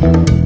Привіт!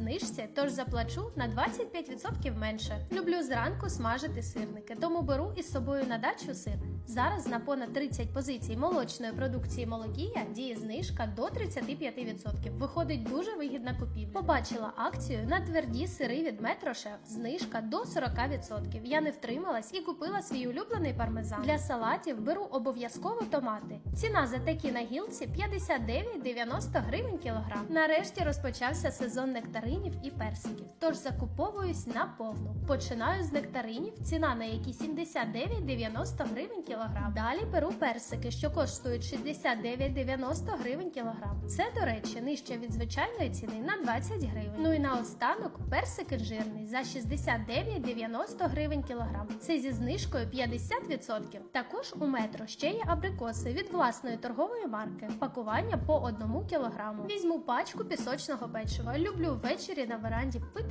знижці, тож заплачу на 25% менше. Люблю зранку смажити сирники, тому беру із собою на дачу сир. Зараз на понад 30 позицій молочної продукції Молокія діє знижка до 35%. Виходить дуже вигідна купівля. Побачила акцію на тверді сири від Метрошеф. Знижка до 40%. Я не втрималась і купила свій улюблений пармезан. Для салатів беру обов'язково томати. Ціна за такі на гілці 59,90 гривень кілограм. Нарешті розпочався сезон нектаринів і персиків. Тож закуповуюсь на повну. Починаю з нектаринів, ціна на які 79,90 гривень кілограм. Далі беру персики, що коштують 69,90 гривень кілограм. Це, до речі, нижче від звичайної ціни на 20 гривень. Ну і наостанок персик інжирний за 69,90 гривень кілограм. Це зі знижкою 50%. Також у метро ще є абрикоси від власної торгової марки. Пакування по 1 кілограму. Візьму пачку пісочного печива. Люблю ввечері на веранді пити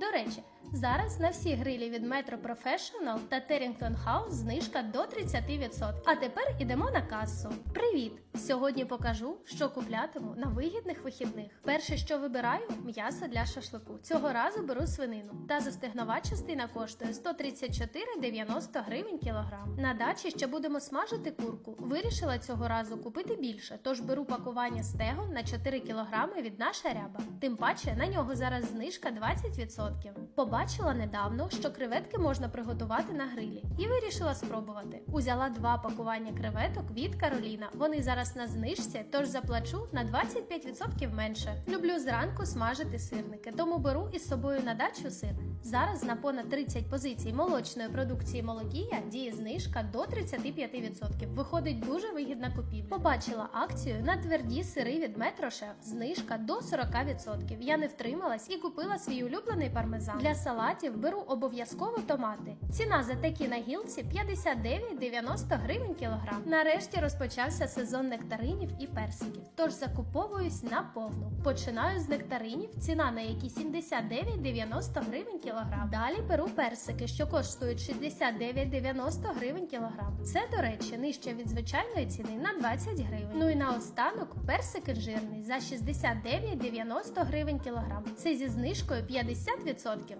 До речі, зараз на всі грилі від Metro Professional та Terrington House знижка до 30%. А тепер ідемо на касу. Привіт! Сьогодні покажу, що куплятиму на вигідних вихідних. Перше, що вибираю м'ясо для шашлику. Цього разу беру свинину. Та застигнова частина коштує 134,90 гривень кілограм. На дачі ще будемо смажити курку. Вирішила цього разу купити більше, тож беру пакування стегон на 4 кілограми від наша ряба. Тим паче на нього зараз знижка 20%. Побачила недавно, що креветки можна приготувати на грилі, і вирішила спробувати. Узяла два пакування креветок від Кароліна. Вони зараз на знижці, тож заплачу на 25% менше. Люблю зранку смажити сирники, тому беру із собою на дачу сир. Зараз на понад 30 позицій молочної продукції Молокія діє знижка до 35%. Виходить дуже вигідна купівля. Побачила акцію на тверді сири від Метрошеф. Знижка до 40%. Я не втрималась і купила свій улюблений пармезан. Для салатів беру обов'язково томати. Ціна за такі на гілці 59,90 гривень кілограм. Нарешті розпочався сезон нектаринів і персиків. Тож закуповуюсь на повну. Починаю з нектаринів, ціна на які 79,90 гривень кілограм. Далі беру персики, що коштують 69,90 гривень кілограм. Це, до речі, нижче від звичайної ціни на 20 гривень. Ну і наостанок персик інжирний за 69,90 гривень кілограм. Це зі знижкою 50%.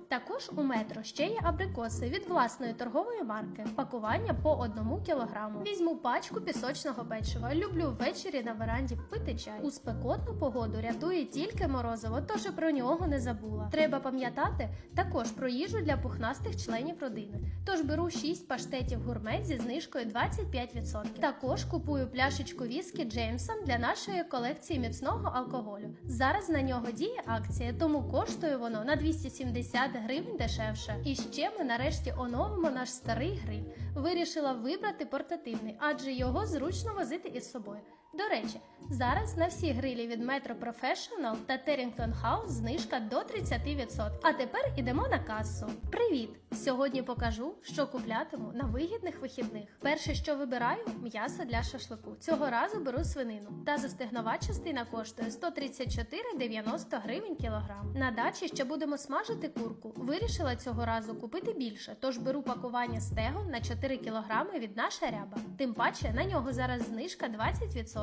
Також у метро ще є абрикоси від власної торгової марки. Пакування по 1 кілограму. Візьму пачку пісочного печива. Люблю ввечері на веранді пити чай. У спекотну погоду рятує тільки морозиво, тож і про нього не забула. Треба пам'ятати також про їжу для пухнастих членів родини. Тож беру 6 паштетів гурмет зі знижкою 25%. Також купую пляшечку віскі Джеймсон для нашої колекції міцного алкоголю. Зараз на нього діє акція, тому коштує воно на 270 гривень дешевше. І ще ми нарешті оновимо наш старий гриль. Вирішила вибрати портативний, адже його зручно возити із собою. До речі, зараз на всі грилі від Metro Professional та Terrington House знижка до 30%. А тепер ідемо на касу. Привіт! Сьогодні покажу, що куплятиму на вигідних вихідних. Перше, що вибираю, м'ясо для шашлику. Цього разу беру свинину. Та застигнова частина коштує 134,90 гривень кілограм. На дачі ще будемо смажити курку. Вирішила цього разу купити більше, тож беру пакування стегон на 4 кілограми від наша ряба. Тим паче на нього зараз знижка 20%.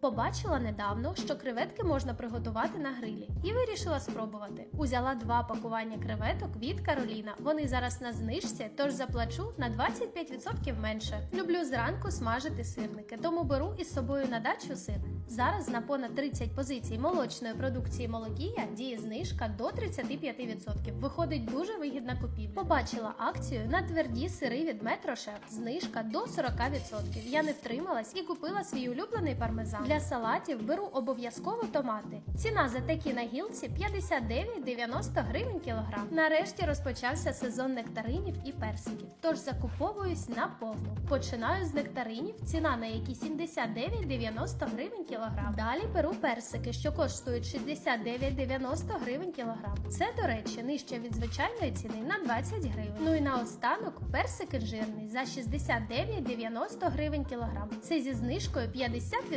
Побачила недавно, що креветки можна приготувати на грилі, і вирішила спробувати. Узяла два пакування креветок від Кароліна. Вони зараз на знижці, тож заплачу на 25% менше. Люблю зранку смажити сирники, тому беру із собою на дачу сир. Зараз на понад 30 позицій молочної продукції Молокія діє знижка до 35%. Виходить дуже вигідна купівля. Побачила акцію на тверді сири від Метрошеф. Знижка до 40%. Я не втрималась і купила свій улюблений пармезан. Для салатів беру обов'язково томати. Ціна за такі на гілці 59,90 гривень кілограм. Нарешті розпочався сезон нектаринів і персиків. Тож закуповуюсь на повну. Починаю з нектаринів, ціна на які 79,90 гривень кілограм. Далі беру персики, що коштують 69,90 гривень кілограм. Це, до речі, нижче від звичайної ціни на 20 гривень. Ну і наостанок персик інжирний за 69,90 гривень кілограм. Це зі знижкою 50%.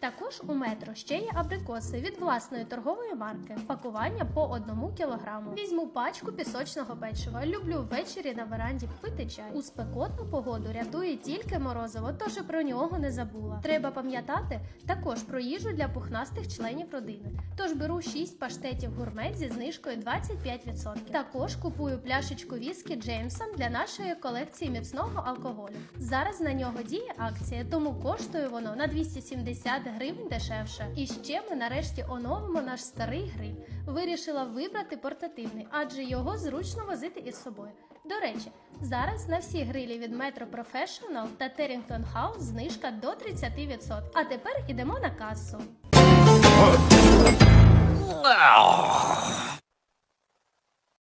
Також у метро ще є абрикоси від власної торгової марки. Пакування по 1 кілограму. Візьму пачку пісочного печива. Люблю ввечері на веранді пити чай. У спекотну погоду рятує тільки морозиво, тож і про нього не забула. Треба пам'ятати також про їжу для пухнастих членів родини. Тож беру 6 паштетів гурмет зі знижкою 25%. Також купую пляшечку віскі Джеймсон для нашої колекції міцного алкоголю. Зараз на нього діє акція, тому коштує воно на 270 гривень дешевше. І ще ми нарешті оновимо наш старий гриль. Вирішила вибрати портативний, адже його зручно возити із собою. До речі, зараз на всі грилі від Metro Professional та Terrington House знижка до 30%. А тепер ідемо на касу.